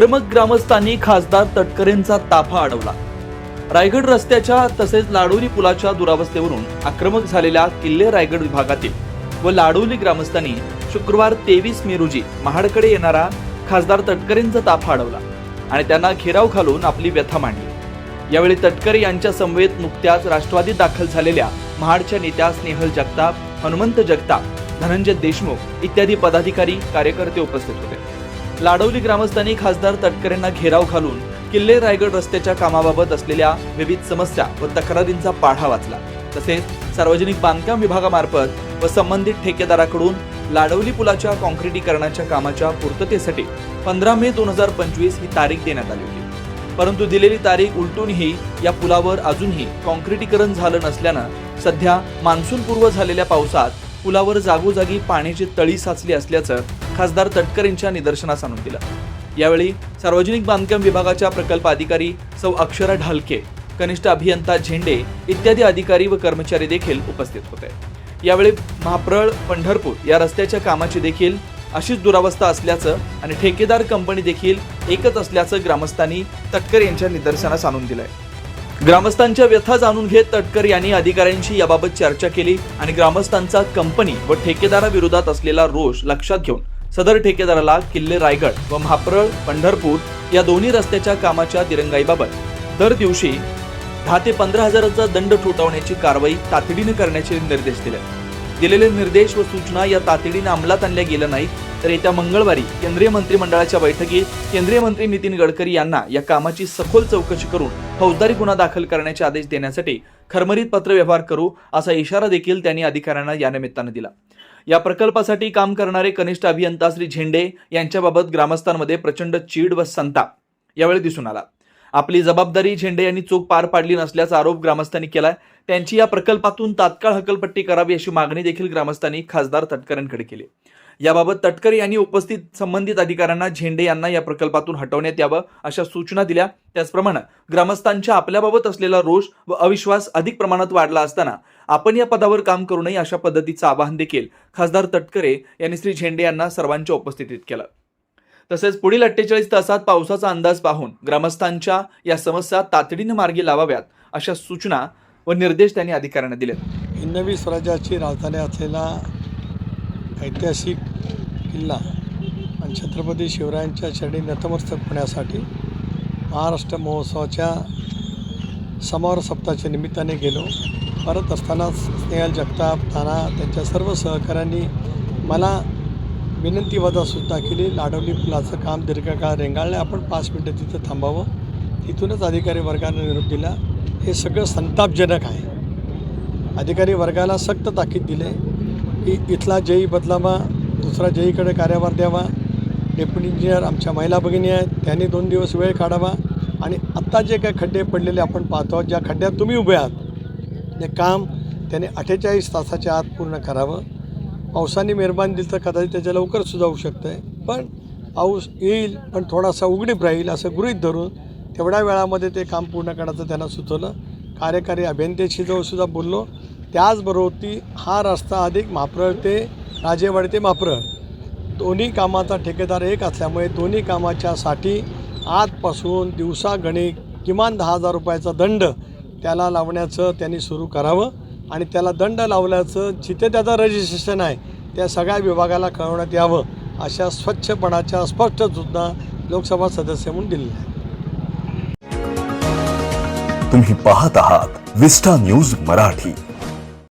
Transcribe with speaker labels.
Speaker 1: आक्रमक ग्रामस्थांनी खासदार तटकरेंचा ताफा अडवला. रायगड रस्त्याच्या तसेच लाडोली पुलाच्या दुरावस्थेवरून आक्रमक झालेल्या किल्ले रायगड विभागातील व लाडोली ग्रामस्थांनी शुक्रवार तेवीस मे रोजी महाडकडे येणारा खासदार तटकरेंचा ताफा अडवला आणि त्यांना घेराव घालून आपली व्यथा मांडली. यावेळी तटकरे यांच्या समवेत नुकत्याच राष्ट्रवादी दाखल झालेल्या महाडच्या नेत्या स्नेहल जगताप हनुमंत जगताप धनंजय देशमुख इत्यादी पदाधिकारी कार्यकर्ते उपस्थित होते. लाडवली ग्रामस्थांनी खासदार तटकरेंना घेराव घालून किल्ले रायगड रस्त्याच्या कामाबाबत असलेल्या विविध समस्या व तक्रारींचा पाढा वाचला. तसेच सार्वजनिक बांधकाम विभागामार्फत व संबंधित ठेकेदाराकडून लाडवली पुलाच्या कॉन्क्रिटीकरणाच्या कामाच्या पूर्ततेसाठी पंधरा मे दोन हजार पंचवीस ही तारीख देण्यात आली होती. परंतु दिलेली तारीख उलटूनही या पुलावर अजूनही कॉन्क्रिटीकरण झालं नसल्यानं सध्या मान्सूनपूर्व झालेल्या पावसात पुलावर जागोजागी पाण्याची तळी साचली असल्याचं खासदार तटकर यांच्या निदर्शनास आणून दिलं. यावेळी सार्वजनिक बांधकाम विभागाच्या प्रकल्प अधिकारी सौ अक्षरा ढालके कनिष्ठ अभियंता झेंडे इत्यादी अधिकारी व कर्मचारी देखील उपस्थित होते. यावेळी महाप्रळ पंढरपूर या रस्त्याच्या कामाची देखील अशीच दुरावस्था असल्याचं आणि ठेकेदार कंपनी देखील एकच असल्याचं ग्रामस्थांनी तटकर यांच्या निदर्शनास आणून दिलंय. ग्रामस्थांच्या व्यथा जाणून घेत तटकर यांनी अधिकाऱ्यांशी याबाबत चर्चा केली आणि ग्रामस्थांचा कंपनी व ठेकेदाराविरोधात असलेला रोष लक्षात घेऊन सदर ठेकेदाराला किल्ले रायगड व म्हाप्रळ पंढरपूर या दोन्ही रस्त्याच्या कामाच्या दिरंगाईबाबत. दर दिवशी दहा ते पंधरा हजाराचा दंड ठोठावण्याची कारवाई तातडीने करण्याचे निर्देश दिले. दिलेले निर्देश व सूचना या तातडीने अंमलात आणल्या गेल्या नाहीत तर येत्या मंगळवारी केंद्रीय मंत्रिमंडळाच्या बैठकीत केंद्रीय मंत्री नितीन गडकरी यांना या कामाची सखोल चौकशी करून फौजदारी गुन्हा दाखल करण्याचे आदेश देण्यासाठी खरमरीत पत्र व्यवहार करू असा इशारा देखील त्यांनी अधिकाऱ्यांना या निमित्तानं दिला. या प्रकल्पासाठी काम करणारे कनिष्ठ अभियंता श्री झेंडे यांच्याबाबत ग्रामस्थांमध्ये प्रचंड चीड व संताप यावेळी दिसून आला. आपली जबाबदारी झेंडे यांनी चूक पार पाडली नसल्याचा आरोप ग्रामस्थांनी केलाय. त्यांची या प्रकल्पातून तात्काळ हकलपट्टी करावी अशी मागणी देखील ग्रामस्थांनी खासदार तटकरेंकडे केली. याबाबत तटकरे यांनी उपस्थित संबंधित अधिकाऱ्यांना झेंडे यांना या प्रकल्पातून हटवण्यात यावं अशा सूचना दिल्या. त्याचप्रमाणे ग्रामस्थांच्या आपल्याबाबत असलेला रोष व अविश्वास अधिक प्रमाणात वाढला असताना आपण या पदावर काम करू नये अशा पद्धतीचं आवाहन देखील खासदार तटकरे यांनी श्री झेंडे यांना सर्वांच्या उपस्थितीत केलं. तसेच पुढील अठ्ठेचाळीस तासात पावसाचा अंदाज पाहून ग्रामस्थांच्या या समस्या तातडीने मार्गी लावाव्यात अशा सूचना व निर्देश त्यांनी अधिकाऱ्यांना दिले
Speaker 2: हिंदवी स्वराज्याची राजधानी असलेला ऐतिहासिक किल्ला आणि छत्रपती शिवरायांच्या चरणी नतमस्तक होण्यासाठी महाराष्ट्र महोत्सवाच्या समारोह सप्ताहाच्या निमित्ताने गेलो. परत असताना स्नेहल जगताप ताना त्यांच्या सर्व सहकाऱ्यांनी मला विनंतीवादासुद्धा केली. लाडवली पुलाचं काम दीर्घकाळ रेंगाळलं. आपण पाच मिनटं तिथं थांबावं. तिथूनच अधिकारी वर्गाने निरोप दिला. हे सगळं संतापजनक आहे. अधिकारी वर्गाला सक्त ताकीद दिले. इ इथला जेई बदलावा दुसरा जेईकडे कार्यभार द्यावा. डेप्युटी इंजिनियर आमच्या महिला भगिनी आहेत त्यांनी दोन दिवस वेळ काढावा. आणि आत्ता जे काही खड्डे पडलेले आपण पाहतो आहोत, ज्या खड्ड्यात तुम्ही उभे आहात ते काम त्याने अठ्ठेचाळीस तासाच्या आत पूर्ण करावं. पावसाने मेहरबान दिली तर कदाचित त्याच्या लवकर सुद्धा होऊ शकतं आहे पण पाऊस येईल पण थोडासा उघडीप राहील असं गृहीत धरून तेवढ्या वेळामध्ये ते काम पूर्ण करायचं त्यांना सुचवलं. कार्यकारी अभियंत्याशी जवळसुद्धा बोललो. त्याचबरोबर ती हा रस्ता अधिक माप्रळ ते राजेवाडी ते माप्रळ दोन्ही कामाचा ठेकेदार एक असल्यामुळे दोन्ही कामाच्यासाठी आजपासून दिवसागणिक किमान दहा हजार रुपयाचा दंड त्याला लावण्याचं त्यांनी सुरू करावं आणि त्याला दंड लावल्याचं जिथे त्याचं रजिस्ट्रेशन आहे त्या सगळ्या विभागाला कळवण्यात यावं अशा स्वच्छपणाच्या स्पष्ट सूचना लोकसभा सदस्य म्हणून दिलेल्या आहेत.
Speaker 3: तुम्ही पाहत आहात विस्टा न्यूज मराठी.